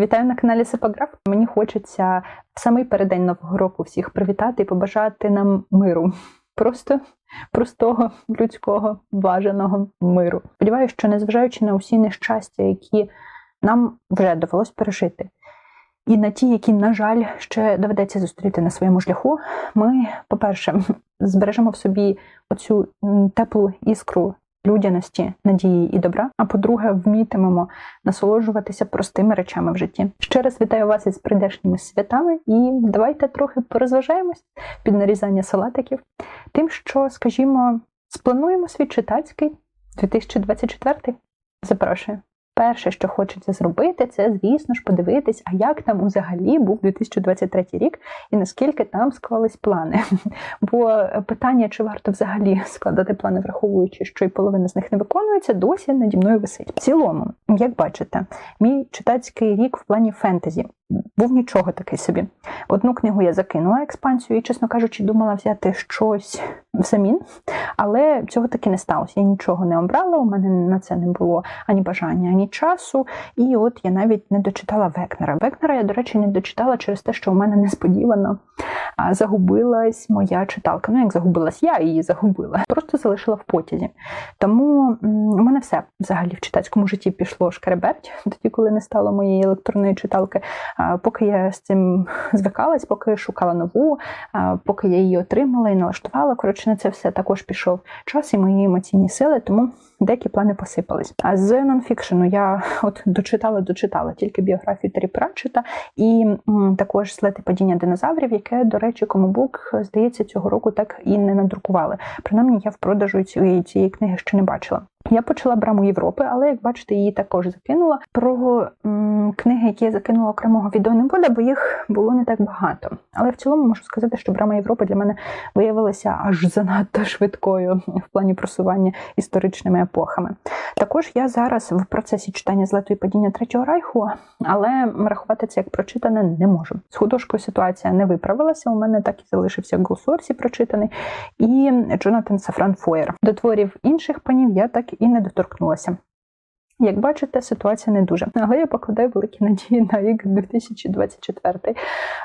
Вітаю на каналі Сипограф. Мені хочеться в самий переддень нового року всіх привітати і побажати нам миру. Просто простого людського бажаного миру. Сподіваюся, що незважаючи на усі нещастя, які нам вже довелось пережити, і на ті, які, на жаль, ще доведеться зустріти на своєму шляху, ми, по-перше, збережемо в собі оцю теплу іскру людяності, надії і добра. А по-друге, вмітимемо насолоджуватися простими речами в житті. Ще раз вітаю вас із прийдешніми святами, і давайте трохи порозважаємось під нарізання салатиків, тим, що, скажімо, сплануємо свій читацький 2024. Запрошую. Перше, що хочеться зробити, це, звісно ж, подивитись, а як там взагалі був 2023 рік і наскільки там склались плани. Бо питання, чи варто взагалі складати плани, враховуючи, що і половина з них не виконується, досі наді мною висить. В цілому, як бачите, мій читацький рік в плані фентезі був нічого такий собі. Одну книгу я закинула експансію і, чесно кажучи, думала взяти щось взамін, але цього таки не сталося. Я нічого не обрала, у мене на це не було ані бажання, ані часу. І от я навіть не дочитала Векнера. Векнера я, до речі, не дочитала через те, що у мене несподівано загубилась моя читалка. Ну, як загубилась, я її загубила, просто залишила в потязі. Тому у мене все взагалі в читацькому житті пішло шкереберть, тоді, коли не стало моєї електронної читалки. Поки я з цим звикалась, поки шукала нову, поки я її отримала і налаштувала. Коротше, на це все також пішов час і мої емоційні сили, тому деякі плани посипались. А з нонфікшену я от дочитала, дочитала тільки біографію Террі Пратчета і м, також слети падіння динозаврів, яке, до речі, комубук, здається, цього року так і не надрукували. Принаймні, я в продажу цієї, цієї книги ще не бачила. Я почала браму Європи, але як бачите, її також закинула. Про м, книги, які я закинула окремого відео не буде, бо їх було не так багато. Але в цілому можу сказати, що брама Європи для мене виявилася аж занадто швидкою в плані просування історичними епохами. Також я зараз в процесі читання злету і падіння Третього Райху, але рахувати це як прочитане не можу. З художкою ситуація не виправилася. У мене так і залишився Голсорсі прочитаний, і Джонатан Сафран Фоєр. До творів інших панів я так і не доторкнулася. Як бачите, ситуація не дуже. Але я покладаю великі надії на рік 2024.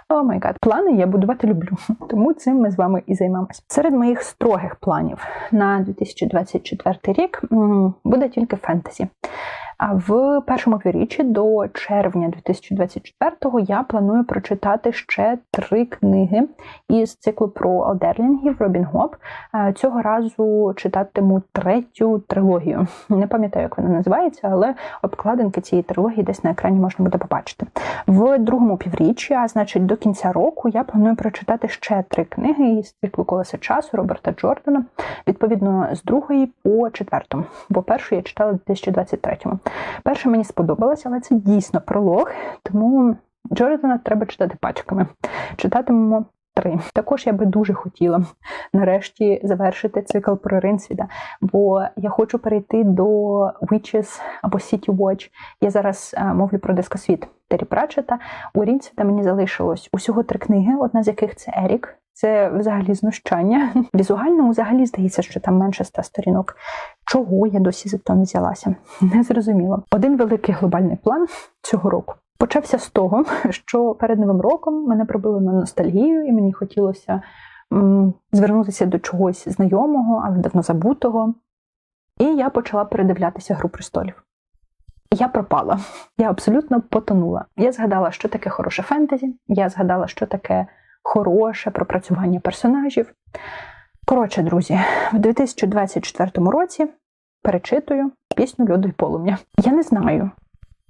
О май гад. Плани я будувати люблю, тому цим ми з вами і займемось. Серед моїх строгих планів на 2024 рік буде тільки фентезі. А в першому півріччі до червня 2024-го я планую прочитати ще три книги із циклу про Алдерлінгів Робін Гоп. Цього разу читатиму третю трилогію. Не пам'ятаю, як вона називається, але обкладинки цієї трилогії десь на екрані можна буде побачити. В другому півріччі, а значить до кінця року, я планую прочитати ще три книги із циклу Колеса часу Роберта Джордана, відповідно з другої по четверту, бо першу я читала у 2023-му. Перше мені сподобалось, але це дійсно пролог, тому Джордана треба читати пачками. Читатимемо три. Також я би дуже хотіла нарешті завершити цикл про Ринсвіда, бо я хочу перейти до Witches або City Watch. Я зараз мовлю про дискосвіт Террі Пратчета. У Рінсвіда мені залишилось усього три книги, одна з яких це Ерік. Це взагалі знущання. Візуально взагалі здається, що там менше ста сторінок. Чого я досі за то не взялася? Не зрозуміло. Один великий глобальний план цього року почався з того, що перед новим роком мене пробило на ностальгію, і мені хотілося м, звернутися до чогось знайомого, але давно забутого. І я почала передивлятися Гру престолів. Я пропала, я абсолютно потонула. Я згадала, що таке хороше фентезі, я згадала, що таке хороше пропрацювання персонажів. Коротше, друзі, в 2024 році перечитую пісню Льоду й полум'я. Я не знаю,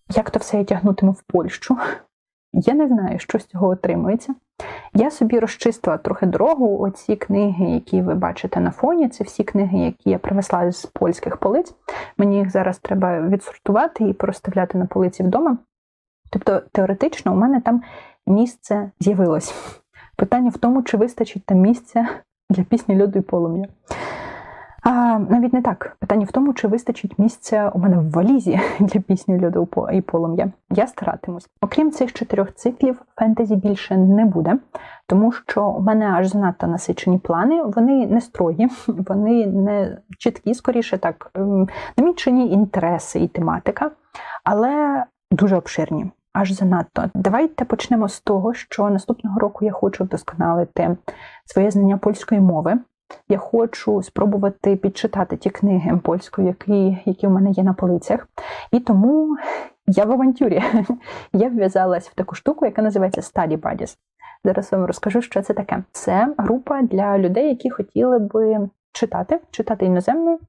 як то все я тягнутиму в Польщу. Я не знаю, що з цього отримується. Я собі розчистила трохи дорогу. Оці книги, які ви бачите на фоні, це всі книги, які я привезла з польських полиць. Мені їх зараз треба відсортувати і проставляти на полиці вдома. Тобто, теоретично, у мене там місце з'явилось. Питання в тому, чи вистачить там місця для пісні Льоду і полум'я. А навіть не так. Питання в тому, чи вистачить місця у мене в валізі для пісні Льоду і полум'я. Я старатимусь. Окрім цих чотирьох циклів, фентезі більше не буде, тому що у мене аж занадто насичені плани. Вони не строгі, вони не чіткі, скоріше так, намічені інтереси і тематика, але дуже обширні. Аж занадто. Давайте почнемо з того, що наступного року я хочу вдосконалити своє знання польської мови. Я хочу спробувати підчитати ті книги польською, які, які у мене є на полицях. І тому я в авантюрі. Я вв'язалась в таку штуку, яка називається Study Buddies. Зараз вам розкажу, що це таке. Це група для людей, які хотіли би читати, читати іноземну,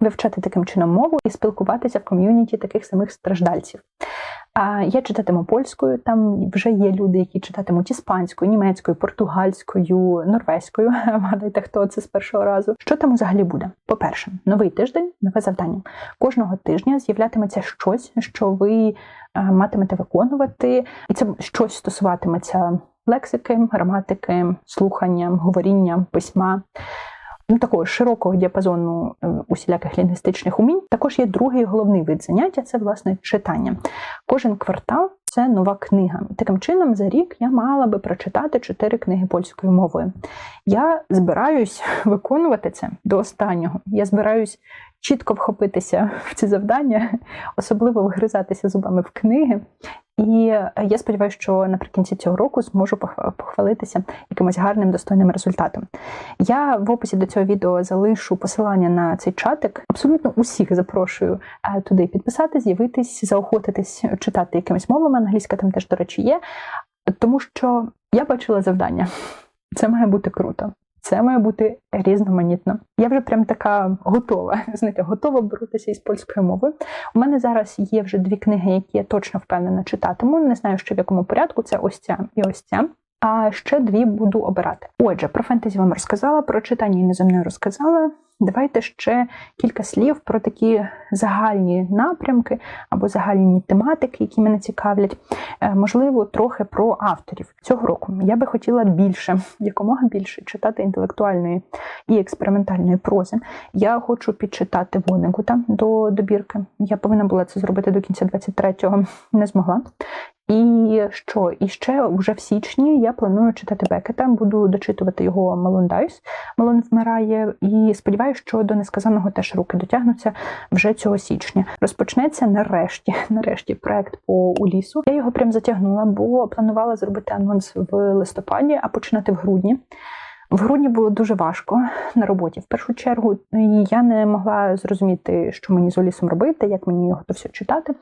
вивчати таким чином мову і спілкуватися в ком'юніті таких самих страждальців. А я читатиму польською, там вже є люди, які читатимуть іспанською, німецькою, португальською, норвезькою. Гадайте, хто це з першого разу. Що там взагалі буде? По-перше, новий тиждень, нове завдання. Кожного тижня з'являтиметься щось, що ви е, матимете виконувати, і це щось стосуватиметься лексики, граматики, слухання, говоріння, письма. Ну, такого широкого діапазону е, усіляких лінгвістичних умінь. Також є другий головний вид заняття це власне читання. Кожен квартал це нова книга. Таким чином, за рік я мала би прочитати чотири книги польською мовою. Я збираюсь виконувати це до останнього. Я збираюсь чітко вхопитися в ці завдання, особливо вгризатися зубами в книги. І я сподіваюся, що наприкінці цього року зможу похвалитися якимось гарним достойним результатом. Я в описі до цього відео залишу посилання на цей чатик. Абсолютно усіх запрошую е, туди підписати, з'явитись, заохотитись читати якимись мовами. Англійська там теж, до речі, є, тому що я бачила завдання. Це має бути круто. Це має бути різноманітно. Я вже прям така готова. Знаєте, готова боротися із польською мовою. У мене зараз є вже дві книги, які я точно впевнена читатиму. Не знаю, що в якому порядку. Це ось ця і ось ця. А ще дві буду обирати. Отже, про фентезі вам розказала, про читання іноземної розказала. Давайте ще кілька слів про такі загальні напрямки або загальні тематики, які мене цікавлять. Е, можливо, трохи про авторів цього року. Я би хотіла більше, якомога більше читати інтелектуальної і експериментальної прози. Я хочу підчитати Вонегута до добірки. Я повинна була це зробити до кінця 23-го, не змогла. І що? І ще вже в січні я планую читати Бекета, буду дочитувати його Малон Дайс. Малон вмирає, і сподіваюся, що до несказаного теж руки дотягнуться вже цього січня. Розпочнеться нарешті, нарешті, проект по Улісу. Я його прям затягнула, бо планувала зробити анонс в листопаді, а починати в грудні. В грудні було дуже важко на роботі. В першу чергу і я не могла зрозуміти, що мені з Олісом робити, як мені його то все читати.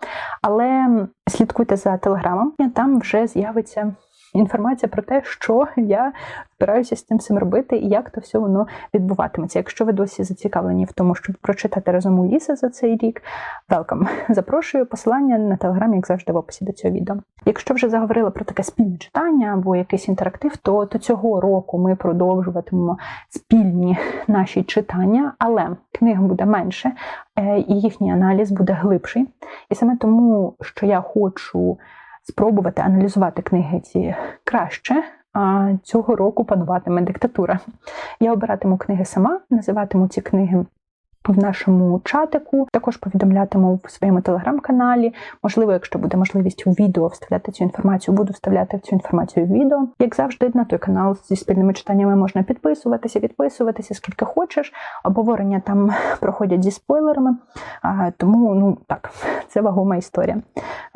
Але слідкуйте за телеграмом, там вже з'явиться інформація про те, що я збираюся з цим всім робити і як то все воно відбуватиметься. Якщо ви досі зацікавлені в тому, щоб прочитати разом у ліса за цей рік, велкам. Запрошую посилання на телеграм, як завжди, в описі до цього відео. Якщо вже заговорила про таке спільне читання або якийсь інтерактив, то, то цього року ми продовжуватимемо спільні наші читання, але книг буде менше, е, і їхній аналіз буде глибший. І саме тому, що я хочу спробувати аналізувати книги ці краще. А цього року пануватиме диктатура. Я обиратиму книги сама, називатиму ці книги в нашому чатику. Також повідомлятиму в своєму телеграм-каналі. Можливо, якщо буде можливість у відео вставляти цю інформацію, буду вставляти цю інформацію в відео. Як завжди, на той канал зі спільними читаннями можна підписуватися, відписуватися, скільки хочеш. Обговорення там проходять зі спойлерами. Тому, ну так, це вагома історія.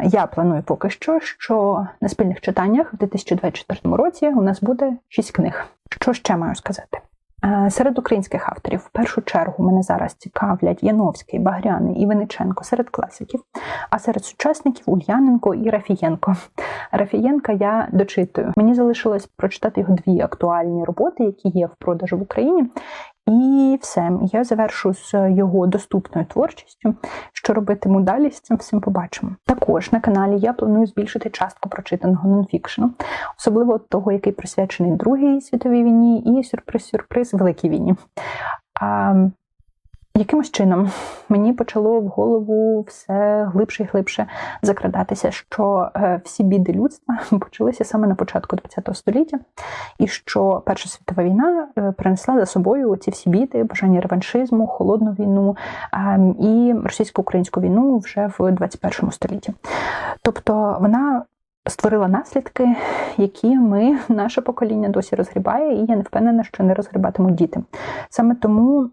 Я планую поки що, що на спільних читаннях в 2024 році у нас буде 6 книг. Що ще маю сказати? Е, серед українських авторів в першу чергу мене зараз цікавлять Яновський, Багряний і Виниченко серед класиків, а серед сучасників Ульяненко і Рафієнко. Рафієнка я дочитую. Мені залишилось прочитати його дві актуальні роботи, які є в продажу в Україні. І все, я завершу з його доступною творчістю. Що робитиму далі з цим всім побачимо. Також на каналі я планую збільшити частку прочитаного нонфікшену, особливо того, який присвячений Другій світовій війні, і сюрприз-сюрприз Великій війні. А, Якимось чином мені почало в голову все глибше і глибше закрадатися, що е, всі біди людства почалися саме на початку ХХ століття, і що Перша світова війна е, принесла за собою ці всі біди, бажання реваншизму, холодну війну ем, і російсько-українську війну вже в 21 столітті. Тобто вона. Створила наслідки, які ми, наше покоління, досі розгрібає, і я не впевнена, що не розгрібатимуть діти. Саме тому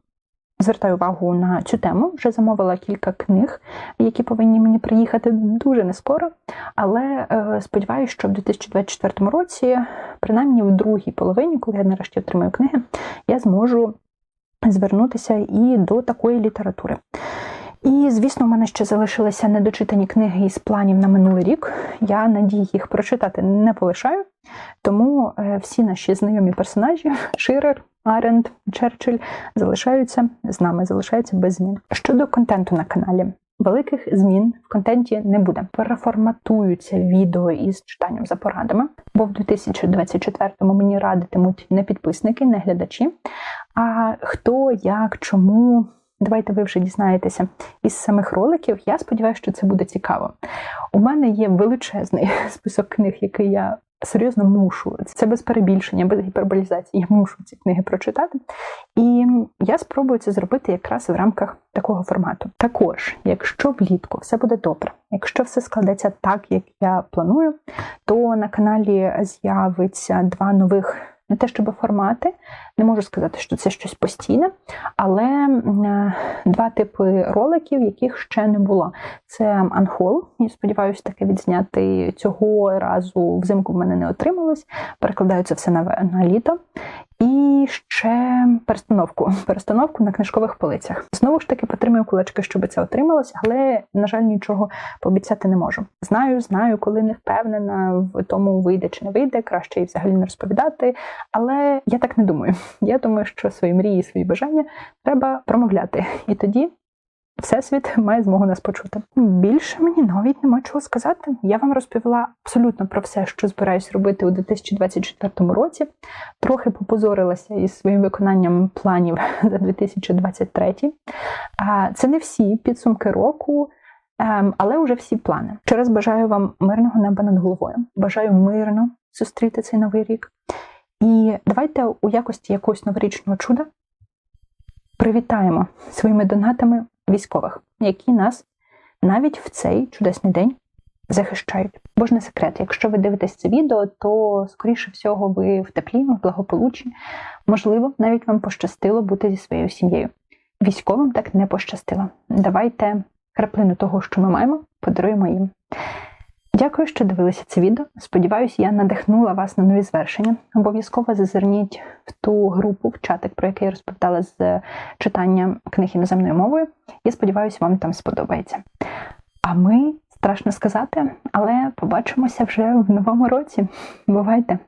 звертаю увагу на цю тему. Вже замовила кілька книг, які повинні мені приїхати дуже не скоро. Але е, сподіваюся, що в 2024 році, принаймні в другій половині, коли я нарешті отримаю книги, я зможу звернутися і до такої літератури. І, звісно, у мене ще залишилися недочитані книги із планів на минулий рік. Я надії їх прочитати не полишаю. Тому е, всі наші знайомі персонажі Ширер, Аренд, Черчилль залишаються з нами, залишаються без змін. Щодо контенту на каналі. Великих змін в контенті не буде. Переформатуються відео із читанням за порадами, бо в 2024-му мені радитимуть не підписники, не глядачі. А хто, як, чому. Давайте ви вже дізнаєтеся із самих роликів. Я сподіваюся, що це буде цікаво. У мене є величезний список книг, який я серйозно мушу. Це без перебільшення, без гіперболізації. Я мушу ці книги прочитати. І я спробую це зробити якраз в рамках такого формату. Також, якщо влітку все буде добре, якщо все складеться так, як я планую, то на каналі з'явиться два нових. Не те, щоб формати, не можу сказати, що це щось постійне, але е, два типи роликів, яких ще не було. Це анхол, і сподіваюся, таке відзняти цього разу взимку в мене не отрималось. Перекладаю це все на, на літо. І ще перестановку перестановку на книжкових полицях. Знову ж таки, потримую кулачки, щоб це отрималось, але, на жаль, нічого пообіцяти не можу. Знаю, знаю, коли не впевнена в тому, вийде чи не вийде, краще і взагалі не розповідати. Але я так не думаю. Я думаю, що свої мрії, свої бажання треба промовляти. І тоді Всесвіт має змогу нас почути. Більше мені навіть нема чого сказати. Я вам розповіла абсолютно про все, що збираюсь робити у 2024 році. Трохи попозорилася із своїм виконанням планів за 2023. Це не всі підсумки року. Ем, але вже всі плани. Ще раз бажаю вам мирного неба над головою. Бажаю мирно зустріти цей новий рік. І давайте у якості якогось новорічного чуда привітаємо своїми донатами військових, які нас навіть в цей чудесний день захищають. Бо ж не секрет, якщо ви дивитесь це відео, то скоріше всього ви в теплі, в благополуччі. Можливо, навіть вам пощастило бути зі своєю сім'єю. Військовим так не пощастило. Давайте краплину того, що ми маємо, подаруємо їм. Дякую, що дивилися це відео. Сподіваюсь, я надихнула вас на нові звершення. Обов'язково зазирніть в ту групу, в чатик, про який я розповідала з читання книг іноземною мовою. Я сподіваюся, вам там сподобається. А ми страшно сказати, але побачимося вже в новому році. Бувайте!